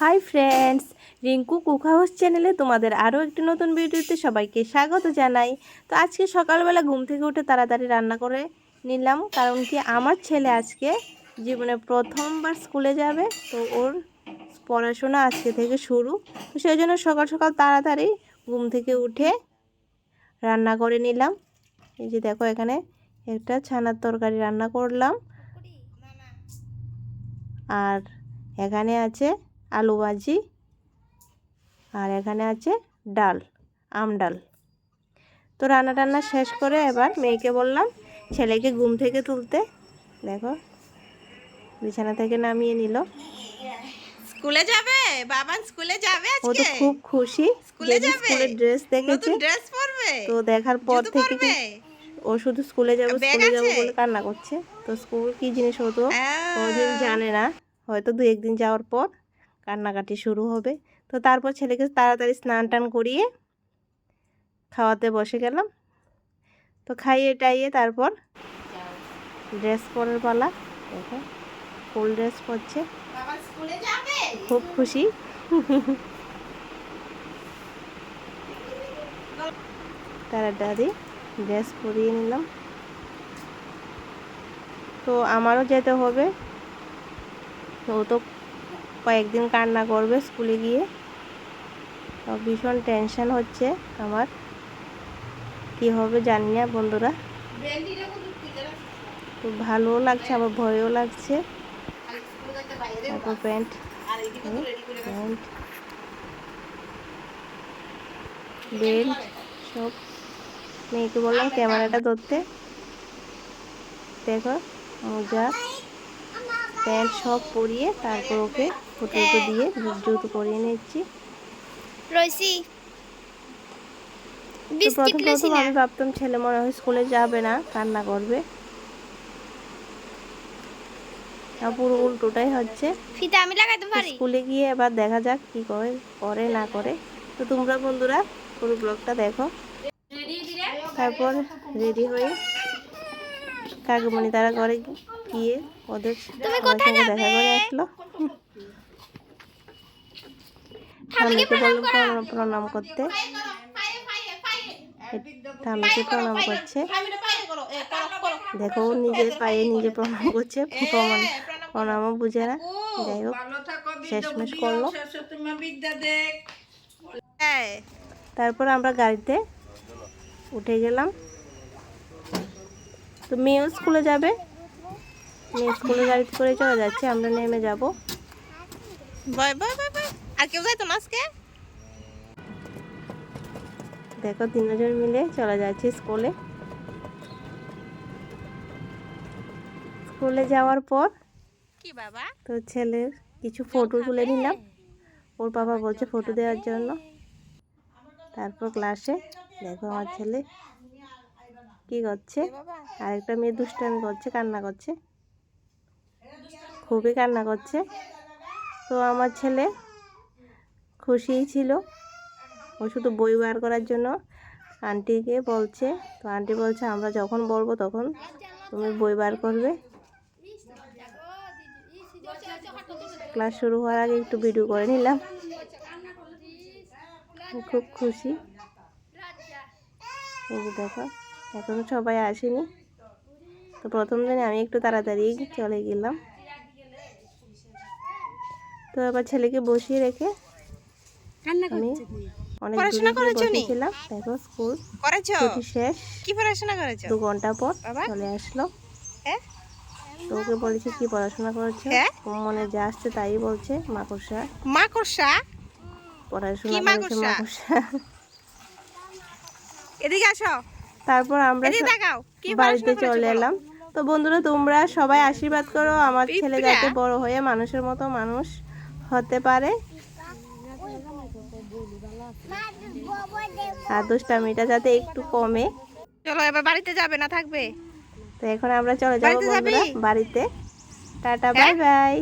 Hi friends, Rinku cook house চ্যানেলে তোমাদের আরও একটি নতুন ভিডিওতে সবাইকে স্বাগত জানাই। তো আজকে সকালবেলা ঘুম থেকে উঠে তাড়াতাড়ি রান্না করে নিলাম, কারণ কি আমার ছেলে আজকে জীবনে প্রথমবার স্কুলে যাবে, তো ওর পড়াশোনা আজকে থেকে শুরু। তো সেই জন্য সকাল সকাল তাড়াতাড়ি ঘুম থেকে উঠে রান্না করে নিলাম। এই যে দেখো এখানে একটা ছানার তরকারি রান্না করলাম। আর এখানে আছে আলু ভাজি। আর এখানে আছে ডাল আম ডাল। তো রান্না টান্না শেষ করে এবার মেয়েকে বললাম ছেলেকে ঘুম থেকে তুলতে। দেখো বিছানা থেকে নামিয়ে নিল। স্কুলে যাবে? বাবান স্কুলে যাবে ও তো খুব খুশি। স্কুলে যাবে? স্কুলের ড্রেস দেখেছে ড্রেস পরবে? তো দেখার পর থেকে ও শুধু স্কুলে যাব স্কুলে যাব? বলে কান্না করছে। তো স্কুল কি জিনিস হতো? আহ, কোনোদিন জানে না। হয়তো দু একদিন যাওয়ার পর কান্নাকাটি শুরু হবে। তো তারপর ছেলেকে তাড়াতাড়ি স্নান টান করিয়ে খাওয়াতে বসে গেলাম। তো খাইয়ে টাইয়ে তারপর ড্রেস পরার পালা দেখো ফুল ড্রেস পরছে। খুব খুশি। তারা দাদি ড্রেস পরিয়ে নিলাম। তো আমারও যেতে হবে। তো ও তো কয়েকদিন কান্না করবে স্কুলে গিয়ে। ভীষণ টেনশন হচ্ছে আমার। কি হবে জানি না বন্ধুরা। ভালোও লাগছে, আবার ভয়ও লাগছে। তারপর প্যান্ট প্যান্ট বেল্ট সব। মেয়েকে বললাম ক্যামেরাটা ধরতে। দেখো, মোজা প্যান্ট সব পরিয়ে তারপর ওকে ফটো ফটো দিয়ে জুতো পরিয়ে নিচ্ছি। বিস্কিট প্রথম না? আমি ভাবতাম ছেলে মনে হয় স্কুলে যাবে না কান্না করবে। পুরো উল্টোটাই হচ্ছে। ফিতা আমি লাগাইতে পারি? স্কুলে গিয়ে এবার দেখা যাক কি করে করে না করে। তো তোমরা বন্ধুরা পুরো ব্লগটা দেখো। তারপর রেডি হয়ে কাকুমণি তারা ঘরে গিয়ে ওদের সঙ্গে দেখা করে আসলো। বললাম প্রণাম- প্রণাম করতে। ঠাম্মিকে প্রণাম করছে। দেখো ও নিজের পায়ে নিজে প্রণাম করছে প্রমাণ প্রণামও বুঝে না। যাই হোক শেষমেশ করল। তুমি বিদ্যা দেখ। এই তারপর আমরা গাড়িতে উঠে গেলাম। তো মেয়েও স্কুলে যাবে। মেয়ে স্কুলে গাড়িতে করে চলে যাচ্ছে আমরা নেমে যাব। Bye bye bye bye. আর কেউ যাইতো না আজকে দেখো তিনজন মিলে চলে যাচ্ছে স্কুলে। স্কুলে যাওয়ার পর কি বাবা? তো ছেলের কিছু ফটো তুলে নিলাম। ওর বাবা বলছে ফটো দেওয়ার জন্য। তারপর ক্লাসে দেখো আমার ছেলে কি করছে? বাবা। আরেকটা মেয়ে দুষ্টামি করছে কান্না করছে। খুবই কান্না করছে। তো আমার ছেলে খুশিই ছিল। ও শুধু বই বার করার জন্য আন্টিকে বলছে, তো আন্টি বলছে, আমরা যখন বলব তখন তুমি বই বার করবে। ক্লাস শুরু হওয়ার আগে একটু ভিডিও করে নিলাম। খুব খুশি। দেখো, এখন সবাই আসেনি। তো প্রথম দিনে আমি একটু তাড়াতাড়ি চলে গেলাম। তো এবার ছেলেকে বসিয়ে রেখে আমি অনেক পড়াশোনা করেছ নি? দেখো স্কুল। করেছ? ছুটি শেষ। কি পড়াশোনা করেছ? দু ঘণ্টা পর চলে আসলো। হ্যাঁ? তো ওকে বলেছি কি পড়াশোনা করেছ? হ্যাঁ? মনে যা আসছে তাই বলছে মাকড়সা। মাকড়সা? পড়াশোনা করেছে মাকড়সা? মাকড়সা। এদিকে আসো। তারপর আমরা বাড়িতে চলে এলাম। তো বন্ধুরা তোমরা সবাই আশীর্বাদ করো। আমার ছেলে যাতে বড় হয়ে মানুষের মতো মানুষ হতে পারে। আর দুষ্টামিটা যাতে একটু কমে। চলো এবার বাড়িতে যাবে না থাকবে। তো এখন আমরা চলে যাব বাড়িতে টাটা হ্যাঁ? Bye bye